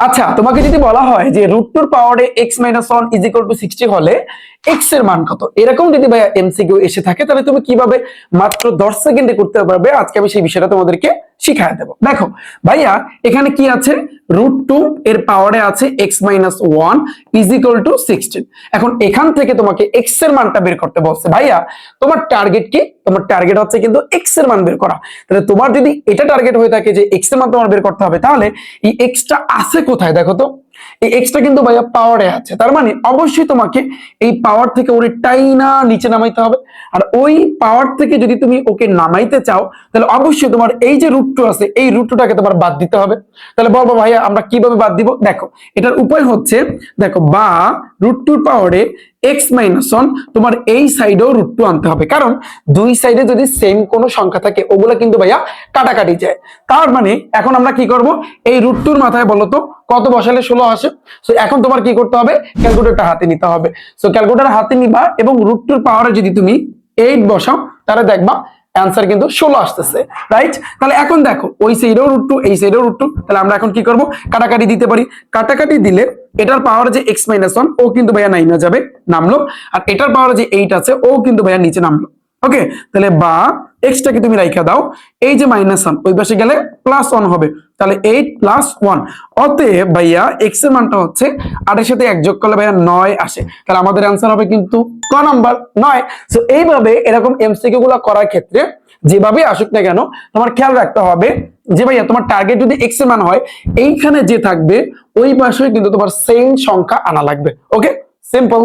আচ্ছা তোমাকে যদি বলা হয় যে রুট টুর পাওয়ারে x minus one is equal to sixty হলে এক্সের মান কত? এরকম যদি ভাইয়া এমসিকিউ এসে থাকে, তাহলে তুমি কীভাবে মাত্র দশ সেকেন্ডে করতে পারবে? আজকে আমি সেই বিষয়টা তোমাদেরকে শিখাই দেবো। দেখো, ভাইয়া, এখানে কি আছে? রুট টু এর পাওয়ারে আছে x minus one is equal to sixteen এখন এখান থেকে তোমাকে এক্সের মানটা বের করতে বলছে, ভাইয়া, তোমার টার্গেট কি? তোমার টার্গেট হচ্ছে কিন্তু এক্সের মান বের করা। তাহলে তোমার যদি এটা টার্গেট হয়ে থাকে যে এক্সের মান তোমার বের করতে হবে, তাহলে এই এক্সটা আছে কোথায়? দেখো তো, এই এক্সটা কিন্তু ভাইয়া পাওয়ারে আছে। তার মানে অবশ্যই তোমাকে এই পাওয়ার থেকে ওরে টাইনা নিচে নামাইতে হবে। আর ওই পাওয়ার থেকে যদি তুমি ওকে নামাইতে চাও, তাহলে অবশ্যই তোমার এই যে রুট টু আছে, এই রুট টুটাকে তোমার বাদ দিতে হবে। তাহলে বলব ভাইয়া আমরা কীভাবে বাদ দিব? দেখো, এটার উপায় হচ্ছে, দেখো, বা রুট টুর পাওয়ারে এক্স মাইনাস ওয়ান তোমার এই সাইডেও রুট টু আনতে হবে। কারণ দুই সাইডে যদি সেম কোনো সংখ্যা থাকে, ওগুলো কিন্তু ভাইয়া কাটাকাটি যায়। তার মানে এখন আমরা কি করব? এই রুট টুর মাথায় বলো তো, কত বসালে ষোলো আসে? সো এখন তোমার কি করতে হবে? ক্যালকুলেটরটা হাতে নিতে হবে। সো ক্যালকুলেটর হাতে নিবা এবং রুট টুর পাওয়ারে যদি তুমি এইট বসাও, তাহলে দেখবা অ্যান্সার কিন্তু ষোলো আসতেছে রাইট তাহলে এখন দেখো, ওই সাইডেও রুট টু এই সাইডেও রুট টু তাহলে আমরা এখন কি করব? কাটাকাটি দিতে পারি। কাটাকাটি দিলে এটার পাওয়ার যে এক্স মাইনাস ওয়ান ও কিন্তু ভাইয়া নাইনে যাবে, নামলো। আর এটার পাওয়ার যে এইট আছে, ও কিন্তু ভাইয়া নিচে নামলো। ওকে তাহলে বা এক্সটাকে তুমি রাইখা দাও, এই যে মাইনাস ওয়ান ওই পাশে গেলে প্লাস ওয়ান হবে, তাহলে এইট প্লাস ওয়ান অতএব ভাইয়া এক্সের মানটা হচ্ছে আটের সাথে এক যোগ করলে ভাইয়া নয় আসে। তাহলে আমাদের অ্যান্সার হবে কিন্তু ক নাম্বার নয়। সো এইভাবে এরকম এমসিকিউ গুলো করার ক্ষেত্রে যেভাবে আসুক না কেন, তোমার খেয়াল রাখতে হবে যে ভাইয়া, তোমার টার্গেট যদি এক্সের মান হয়, এইখানে যে থাকবে, ওই পাশে কিন্তু তোমার সেম সংখ্যা আনা লাগবে। Okay simple